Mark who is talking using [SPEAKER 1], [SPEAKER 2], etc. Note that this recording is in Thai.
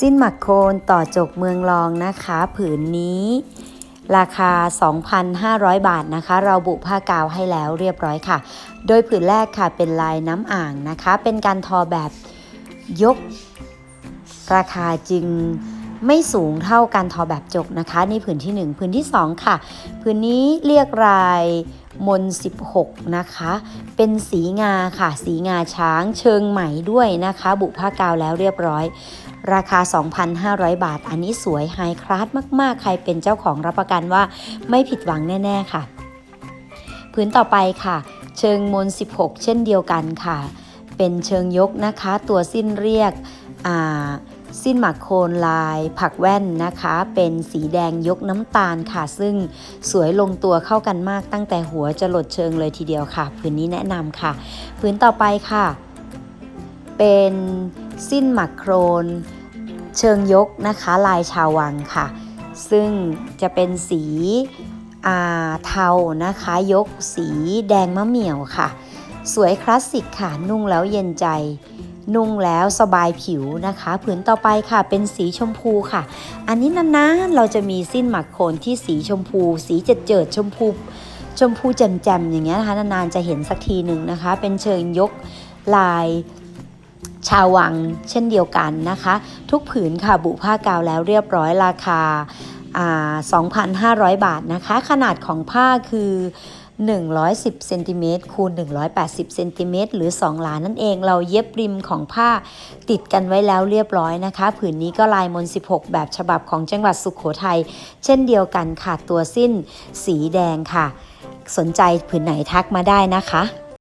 [SPEAKER 1] สิ้นหมักโคนต่อจกเมืองรองนะคะ ผืนนี้ ราคา 2,500 บาทนะคะ เราบุผ้ากาวให้แล้วเรียบร้อยค่ะ โดยผืนแรกค่ะเป็นลายน้ำอ่างนะคะ เป็นการทอแบบยก ราคาจึงไม่สูงเท่าการทอแบบจกนะคะ นี่ผืนที่ 1 ผืนที่ 2 ค่ะ ผืนนี้เรียกรายมน 16 นะคะ เป็นสีงาค่ะ สีงาช้างเชิงไหมด้วยนะคะ บุผ้ากาวแล้วเรียบร้อย ราคา 2,500 บาท อันนี้สวยไฮคลาสมากๆ ใครเป็นเจ้าของรับประกันว่าไม่ผิดหวังแน่ ๆ ค่ะ พื้นต่อไปค่ะ เชิงมน 16 เช่นเดียวกันค่ะ เป็นเชิงยกนะคะ ตัวสิ้นเรียกอ่าสิ้นหมักโคนลาย ผักแว่นนะคะ เป็นสีแดงยกน้ำตาลค่ะ ซึ่งสวยลงตัวเข้ากันมากตั้งแต่หัวจะหลดเชิงเลยทีเดียวค่ะ พื้นนี้แนะนำค่ะ พื้นต่อไปค่ะ เป็น สิ้นหมักโครน เชิงยกนะคะลายชาววังค่ะ ซึ่งจะเป็นสีอาเทานะคะยกสีแดงมะเหมี่ยวค่ะ สวยคลาสสิกค่ะ นุ่งแล้วเย็นใจ นุ่งแล้วสบายผิวนะคะ ผืนต่อไปค่ะเป็นสีชมพูค่ะ อันนี้นานๆเราจะมีสิ้นหมักโคนที่สีชมพู สีเจิดเจิดชมพูชมพูแจ่มๆอย่างเงี้ยนะคะนานๆจะเห็นสักทีหนึ่งนะคะ เป็นเชิงยกลาย ชาววังเช่นเดียวกันนะคะ ทุกผืนค่ะบุผ้ากาวแล้วเรียบร้อยราคาอ่า2,500 บาทนะคะ ขนาดของผ้าคือ 110เซนติเมตรคูณ 180เซนติเมตรหรือ 2 หลานั่นเองเราเย็บริมของผ้าติดกันไว้แล้วเรียบร้อยนะคะ ผืนนี้ก็ลายมน 16 แบบฉบับของจังหวัดสุขโขทัยเช่นเดียวกันค่ะตัวสิ้นสีแดงค่ะ สนใจผืนไหนทักมาได้นะคะ